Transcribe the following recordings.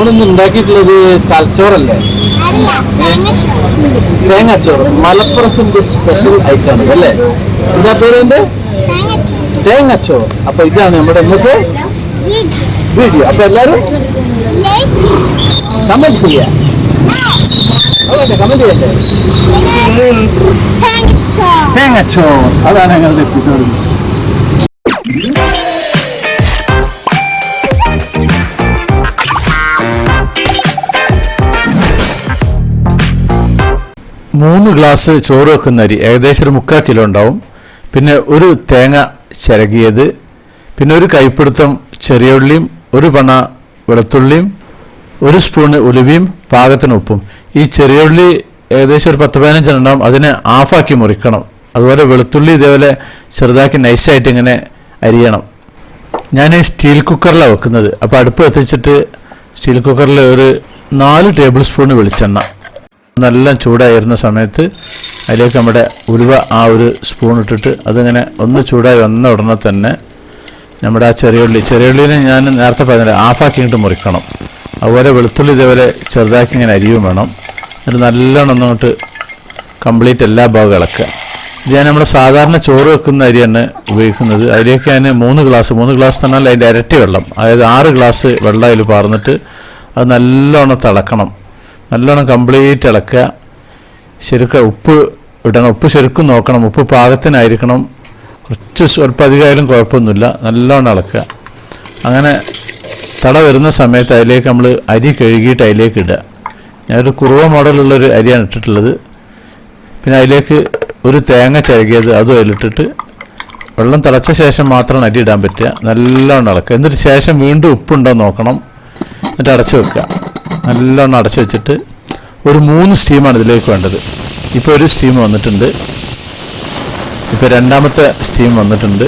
നമ്മളിന്ന് ഉണ്ടാക്കിയിട്ടുള്ളത് തലച്ചോറല്ലേ? അല്ല തേങ്ങച്ചോറ്. മലപ്പുറത്തിന്റെ സ്പെഷ്യൽ ഐറ്റം ആണ് അല്ലേ? എന്താ പേര് എന്റെ തേങ്ങച്ചോറ്. അപ്പൊ ഇതാണ് നമ്മുടെ ഇന്നത്തെ വീഡിയോ അപ്പൊ എല്ലാരും കമന്റ് ചെയ്യാം. കമന്റ് തേങ്ങച്ചോറ് തേങ്ങാച്ചോറ്. അതാണ് ഞങ്ങളുടെ എപ്പിസോഡ് മൂന്ന് ഗ്ലാസ് ചോറ് വെക്കുന്ന അരി ഏകദേശം ഒരു മുക്കാൽ കിലോ ഉണ്ടാവും. പിന്നെ ഒരു തേങ്ങ ചിരകിയത് പിന്നെ ഒരു കൈപ്പിടുത്തം ചെറിയ ഉള്ളിയും ഒരു പണ വെളുത്തുള്ളിയും ഒരു സ്പൂണ് ഉലുവയും പാകത്തിന് ഉപ്പും. ഈ ചെറിയ ഉള്ളി ഏകദേശം ഒരു പത്ത് പതിനഞ്ചെണ്ണം ഉണ്ടാവും. അതിനെ ആഫാക്കി മുറിക്കണം. അതുപോലെ വെളുത്തുള്ളി ഇതേപോലെ ചെറുതാക്കി നൈസായിട്ട് ഇങ്ങനെ അരിയണം. ഞാൻ സ്റ്റീൽ കുക്കറിലാണ് വെക്കുന്നത്. അപ്പോൾ അടുപ്പ് എത്തിച്ചിട്ട് സ്റ്റീൽ കുക്കറിൽ ഒരു നാല് ടേബിൾ സ്പൂൺ വെളിച്ചെണ്ണ. നല്ല ചൂടായിരുന്ന സമയത്ത് അതിലേക്ക് നമ്മുടെ ഉലുവ ആ ഒരു സ്പൂൺ ഇട്ടിട്ട് അതിങ്ങനെ ഒന്ന് ചൂടായി വന്ന ഉടനെ തന്നെ നമ്മുടെ ആ ചെറിയ ഉള്ളി ചെറിയ ഉള്ളിനെ ഞാൻ നേരത്തെ പറഞ്ഞില്ല ആഫാക്കിയിട്ട് മുറിക്കണം. അതുപോലെ വെളുത്തുള്ളി ഇതേപോലെ ചെറുതാക്കി ഇങ്ങനെ അരിയും വേണം. എന്നിട്ട് നല്ലോണം ഒന്നങ്ങോട്ട് കംപ്ലീറ്റ് എല്ലാ ഭാഗവും ഇളക്കുക. ഞാൻ നമ്മൾ സാധാരണ ചോറ് വെക്കുന്ന അരിയാണ് ഉപയോഗിക്കുന്നത്. അതിലേക്ക് ഞാൻ മൂന്ന് ഗ്ലാസ് മൂന്ന് ഗ്ലാസ് തന്നാൽ അതിന്റെ ഇരട്ടി വെള്ളം. അതായത് ആറ് ഗ്ലാസ് വെള്ളം അതിൽ പാർന്നിട്ട് അത് നല്ലോണം തിളക്കണം. നല്ലോണം കംപ്ലീറ്റ് ഇളക്കുക. ശരിക്കും ഉപ്പ് ഇടണം. ഉപ്പ് ശരിക്കും നോക്കണം. ഉപ്പ് പാകത്തിനായിരിക്കണം. കുറച്ച് സ്വല്പം അധികമായാലും കുഴപ്പമൊന്നുമില്ല. നല്ലോണം ഇളക്കുക. അങ്ങനെ തട വരുന്ന സമയത്ത് അതിലേക്ക് നമ്മൾ അരി കഴുകിയിട്ട് അതിലേക്ക് ഇടുക. ഞാനൊരു കുറുവ മോഡലുള്ളൊരു അരിയാണ് ഇട്ടിട്ടുള്ളത്. പിന്നെ അതിലേക്ക് ഒരു തേങ്ങ ചിരകിയത് അതും അതിലിട്ടിട്ട് വെള്ളം തിളച്ച ശേഷം മാത്രമാണ് അരി ഇടാൻ പറ്റുക. നല്ലോണം ഇളക്കുക. എന്നിട്ട് ശേഷം വീണ്ടും ഉപ്പുണ്ടോ നോക്കണം. എന്നിട്ട് അടച്ചു വെക്കുക. നല്ലോണം അടച്ചു വെച്ചിട്ട് ഒരു മൂന്ന് സ്റ്റീമാണ് ഇതിലേക്ക് വേണ്ടത്. ഇപ്പോൾ ഒരു സ്റ്റീം വന്നിട്ടുണ്ട്. ഇപ്പോൾ രണ്ടാമത്തെ സ്റ്റീം വന്നിട്ടുണ്ട്.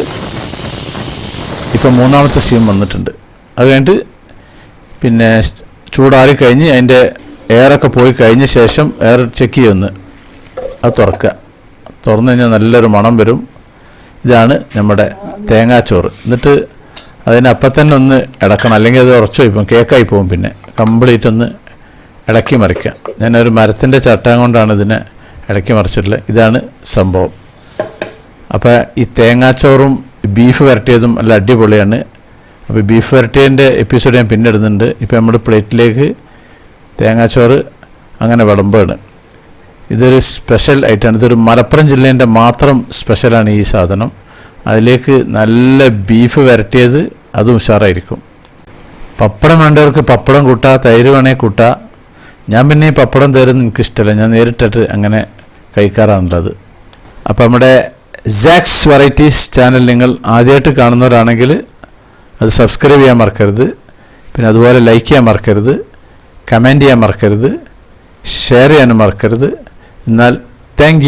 ഇപ്പോൾ മൂന്നാമത്തെ സ്റ്റീം വന്നിട്ടുണ്ട്. അത് കഴിഞ്ഞിട്ട് പിന്നെ ചൂടാറി കഴിഞ്ഞ് അതിന്റെ എയറൊക്കെ പോയി കഴിഞ്ഞ ശേഷം എയർ ചെക്ക് ചെയ്യുന്നു. അത് തുറക്കുക. തുറന്നു കഴിഞ്ഞാൽ നല്ലൊരു മണം വരും. ഇതാണ് നമ്മുടെ തേങ്ങാച്ചോറ്. എന്നിട്ട് അതിനപ്പം തന്നെ ഒന്ന് ഇടക്കണം. അല്ലെങ്കിൽ അത് ഉറച്ചു പോയി പോകും. കേക്കായി പോകും പിന്നെ. കംപ്ലീറ്റ് ഒന്ന് ഇളക്കി ഞാൻ ഒരു മരത്തിന്റെ ചട്ടം കൊണ്ടാണ് ഇതിനെ ഇളക്കി മറിച്ചിട്ടുള്ളത്. ഇതാണ് സംഭവം. അപ്പോൾ ഈ തേങ്ങാച്ചോറും ബീഫ് വരട്ടിയതും നല്ല അടിപൊളിയാണ്. അപ്പോൾ ബീഫ് വരട്ടിയതിന്റെ എപ്പിസോഡ് ഞാൻ പിന്നെ ഇടുന്നുണ്ട്. ഇപ്പോൾ നമ്മുടെ പ്ലേറ്റിലേക്ക് തേങ്ങാച്ചോറ് അങ്ങനെ വിളമ്പാണ്. ഇതൊരു സ്പെഷ്യൽ ഐറ്റമാണ് ഇതൊരു മലപ്പുറം ജില്ലേന്റെ മാത്രം സ്പെഷ്യലാണ് ഈ സാധനം. അതിലേക്ക് നല്ല ബീഫ് വരട്ടിയത് അതും ഉഷാറായിരിക്കും. പപ്പടം വേണ്ടവർക്ക് പപ്പടം കൂട്ടാ തൈര് വേണേൽ കൂട്ടാ. ഞാൻ പിന്നെ ഈ പപ്പടം തരുന്ന എനിക്കിഷ്ടമല്ല ഞാൻ നേരിട്ടിട്ട് അങ്ങനെ കഴിക്കാറാണുള്ളത്. അപ്പോൾ നമ്മുടെ സാക്സ് വെറൈറ്റീസ് ചാനൽ നിങ്ങൾ ആദ്യമായിട്ട് കാണുന്നവരാണെങ്കിൽ അത് സബ്സ്ക്രൈബ് ചെയ്യാൻ മറക്കരുത്. പിന്നെ അതുപോലെ ലൈക്ക് ചെയ്യാൻ മറക്കരുത്. കമന്റ് ചെയ്യാൻ മറക്കരുത്. ഷെയർ ചെയ്യാനും മറക്കരുത്. എന്നാൽ താങ്ക്